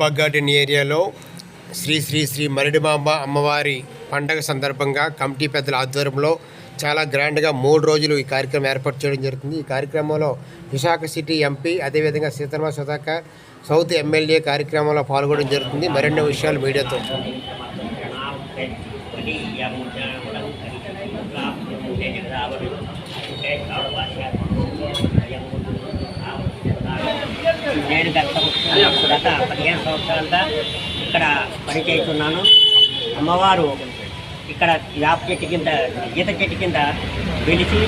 రాపాక్ garden ఏరియాలో శ్రీ శ్రీ శ్రీ మరిడిమాంబ అమ్మవారి పండగ సందర్భంగా కమిటీ పెద్దల ఆధ్వర్యంలో చాలా గ్రాండ్గా మూడు రోజులు ఈ కార్యక్రమం ఏర్పాటు చేయడం జరుగుతుంది. ఈ కార్యక్రమంలో విశాఖ సిటీ ఎంపీ అదేవిధంగా సీతమ్మ సుధాకర్ సౌత్ ఎమ్మెల్యే కార్యక్రమంలో పాల్గొనడం జరుగుతుంది. మరిన్ని విషయాలు మీడియాతో. నేను గత గత పదిహేను సంవత్సరాలుగా ఇక్కడ పనిచేస్తున్నాను. అమ్మవారు ఇక్కడ వేప చెట్టు కింద గీత చెట్టు కింద పిలిచి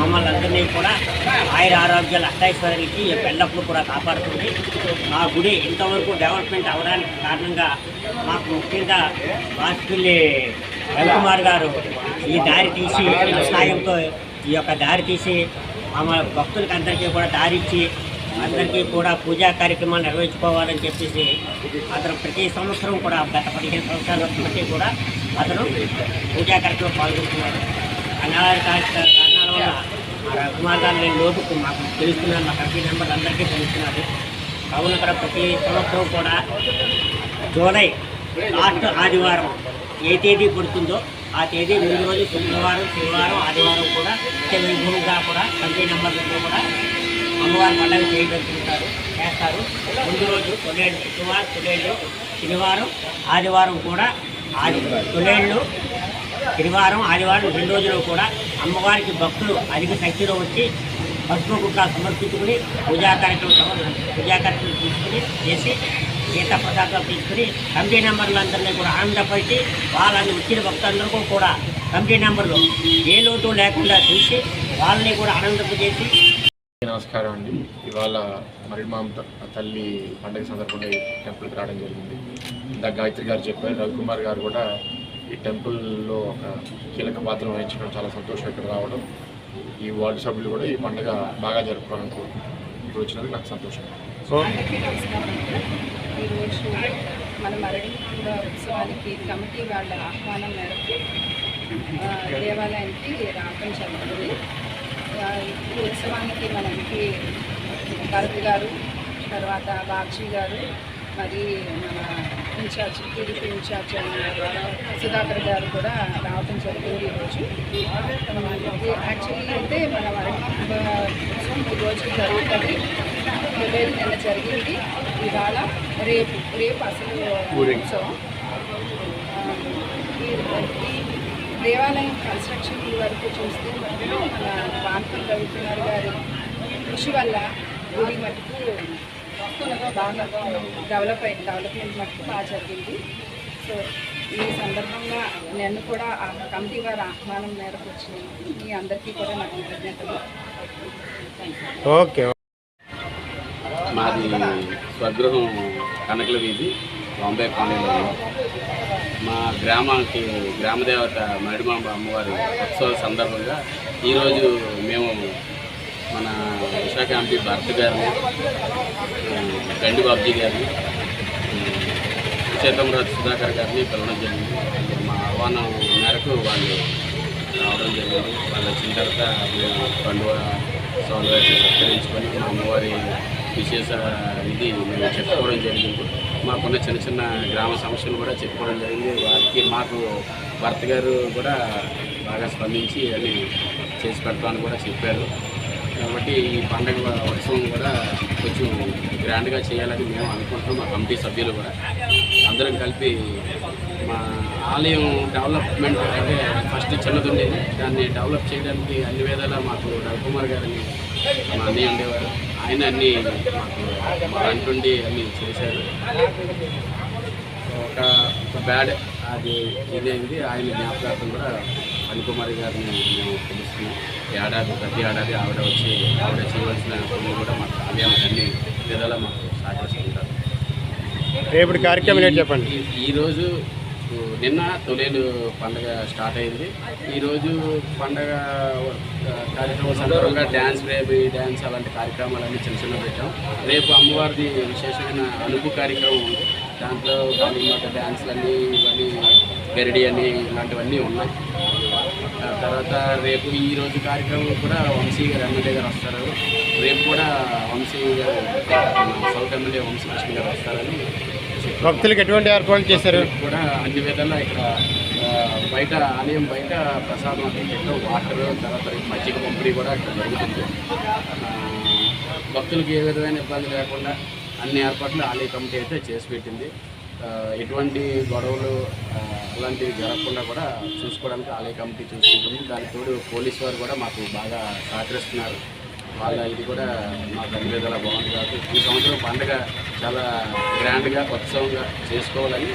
మమ్మల్ని అందరినీ కూడా ఆయుర ఆరోగ్యాలు అష్టైశ్వర్యాలు ఇచ్చి ఎల్లప్పుడూ కూడా కాపాడుతుంది. మా గుడి ఇంతవరకు డెవలప్మెంట్ అవడానికి కారణంగా మాకు ముఖ్యంగా వాసుపల్లి రవికుమార్ గారు ఈ దారి తీసి సాయంతో ఈ యొక్క దారి తీసి మమ్మల్ని భక్తులకి అందరికీ కూడా దారి ఇచ్చి అందరికీ కూడా పూజా కార్యక్రమాలు నిర్వహించుకోవాలని చెప్పేసి అతను ప్రతి సంవత్సరం కూడా గత పదిహేను సంవత్సరాల బట్టి కూడా అతను పూజా కార్యక్రమం పాల్గొంటున్నాడు. అనారోగ్య కారణాల వల్ల రఘుమార్గాలు నేను లోపుకు మాకు తెలుస్తున్నాను మా కంపెనీ నెంబర్ అందరికీ తెలుస్తున్నది కావున ఇక్కడ ప్రతి సంవత్సరం కూడా జూలై లాస్ట్ ఆదివారం ఏ తేదీ పడుతుందో ఆ తేదీ ముందు రోజు శుక్రవారం శనివారం ఆదివారం కూడా నిత్య వైభవంగా కూడా కంపెనీ నెంబర్లతో కూడా అమ్మవారి పండుగ చేయగలుగుతారు చేస్తారు. ముందు రోజు తొలేళ్ళు శుక్రవారం తొలేళ్ళు శనివారం ఆదివారం కూడా ఆది తొలేళ్ళు శనివారం ఆదివారం రెండు రోజులు కూడా అమ్మవారికి భక్తులు అధిక సంఖ్యలో వచ్చి పసుపు కుట్ర సమర్పించుకుని పూజా కార్యక్రమం పూజా కార్యక్రమం తీసుకుని చేసి గీత ప్రసాదాలు తీసుకుని కమిటీ నెంబర్లందరినీ కూడా ఆనందపరిచి వాళ్ళని వచ్చిన భక్తులందరికీ కూడా కమిటీ నెంబర్లు ఏ లోటు లేకుండా చూసి వాళ్ళని కూడా ఆనందింపజేసి నమస్కారం అండి. ఇవాళ మరిమామ తల్లి పండుగ సందర్భంగా ఈ టెంపుల్కి రావడం జరిగింది. ఇందాక గాయత్రి గారు చెప్పారు రవికుమార్ గారు కూడా ఈ టెంపుల్లో ఒక కీలక పాత్ర వహించడం చాలా సంతోషం ఇక్కడ రావడం. ఈ వార్డు సభ్యులు కూడా ఈ పండుగ బాగా జరుపుకోవాలని కోరుకుంటున్నాను ఇప్పుడు వచ్చినందుకు నాకు సంతోషం. ఈరోజు మన మరడి ఉత్సవానికి కమిటీ వాళ్ళ ఆహ్వానం మేరకు దేవాలయానికి రావడం జరుగుతుంది ఈ ఉత్సవానికి మన ఇంటి భరత్ గారు తర్వాత బాక్షి గారు మరి మన ఇన్ఛార్జ్ టీడీపీ ఇన్ఛార్జ్ సుధాకర్ గారు కూడా రావడం జరిగింది ఈరోజు యాక్చువల్లీ అయితే మన ఉత్సవం ఈరోజు జరుగుతుంది. నిన్న జరిగింది. ఇవాళ రేపు రేపు అసలు ఉత్సవం ఆ, ఈ- ఈ దేవాలయం కన్స్ట్రక్షన్ వరకు చూస్తే మటుకు మన వాంపల్ రవికుమార్ గారి కృషి వల్ల గుడి మటుకు బాగా డెవలప్ అయింది. డెవలప్మెంట్ మటుకు బాగా జరిగింది. సో ఈ సందర్భంగా నన్ను కూడా ఆ కమిటీ వారి ఆహ్వానం మేరకు మీ అందరికీ కూడా నా కృతజ్ఞతలు. ఓకే. మాది స్వగృహం కనకల వీధి బాంబే కాలనీలో. మా గ్రామానికి గ్రామదేవత మడిమాంబ అమ్మవారి ఉత్సవ సందర్భంగా ఈరోజు మేము మన విశాఖ ఎంపీ భరత్ గారిని గండి బాబ్జీ గారిని సీతంరాజు సుధాకర్ గారిని పిలవడం జరిగింది. మా ఆహ్వానం మేరకు వాళ్ళు రావడం జరిగింది. వాళ్ళు వచ్చిన తర్వాత మేము పండుగ సౌందర్యాన్ని సత్కరించుకొని మా అమ్మవారి విశేష ఇది మేము చెప్పుకోవడం జరిగింది. మాకున్న చిన్న చిన్న గ్రామ సమస్యలు కూడా చెప్పుకోవడం జరిగింది. వారికి మాకు భర్త గారు కూడా బాగా స్పందించి అని చేసి పెడతామని కూడా చెప్పారు. కాబట్టి ఈ పండగ ఉత్సవం కూడా కొంచెం గ్రాండ్గా చేయాలని మేము అనుకుంటున్నాం మా కమిటీ సభ్యులు కూడా. అందరం కలిపి మా ఆలయం డెవలప్మెంట్ అంటే ఫస్ట్ చిన్నది ఉండేది దాన్ని డెవలప్ చేయడానికి అన్ని విధాలా మాకు రవికుమార్ గారిని మా అన్నయ్య ఉండేవారు. ఆయన అన్ని మా అంటుండి అన్ని చేశారు. ఒక ఒక బ్యాడ్ అది ఇదైంది. ఆయన జ్ఞాపకార్థం కూడా అనుకుమారి గారిని మేము పిలుస్తున్నాం. ఏడాది ప్రతి ఏడాది ఆవిడ వచ్చి ఆవిడ చేయవలసిన పనులు కూడా మాకు ఆలయానికి అన్ని విధాలా మాకు సహకరిస్తుంటారు. రేపటి కార్యక్రమం ఏంటి చెప్పండి? ఈరోజు నిన్న తొలేలు పండగ స్టార్ట్ అయింది. ఈరోజు పండగ కార్యక్రమం సందర్భంగా డ్యాన్స్ బేబీ డ్యాన్స్ అలాంటి కార్యక్రమాలన్నీ చిన్న చిన్న పెట్టాం. రేపు అమ్మవారిది విశేషమైన అనుపు కార్యక్రమం ఉంది. దాంట్లో కాళీమాత డ్యాన్స్లన్నీ ఇవన్నీ గరిడి అని ఇలాంటివన్నీ ఉన్నాయి. తర్వాత రేపు ఈ రోజు కార్యక్రమం కూడా వంశీ గారు ఎమ్మెల్యే గారు వస్తారు. రేపు కూడా వంశీ గారు సౌత్ ఎమ్మెల్యే వంశీ కృష్ణ గారు వస్తారని భక్తులకు ఎటువంటి ఏర్పాట్లు చేశారు? కూడా అన్ని విధాలా ఇక్కడ బయట ఆలయం బయట ప్రసాదం అంటే వాటర్ తర్వాత మజ్జిగ పంపిణీ కూడా ఇక్కడ జరుగుతుంది. భక్తులకు ఏ విధమైన ఇబ్బంది లేకుండా అన్ని ఏర్పాట్లు ఆలయ కమిటీ అయితే చేసి పెట్టింది. ఎటువంటి గొడవలు అలాంటివి జరగకుండా కూడా చూసుకోవడానికి ఆలయ కమిటీ చూసుకుంటుంది. దానికి తోడు పోలీసు వారు కూడా మాకు బాగా సహకరిస్తున్నారు. వాళ్ళ ఇది కూడా మాకు అన్ని విధాలా బాగుంది కాబట్టి ఈ సంవత్సరం పండుగ చాలా గ్రాండ్గా ఉత్సవంగా చేసుకోవాలని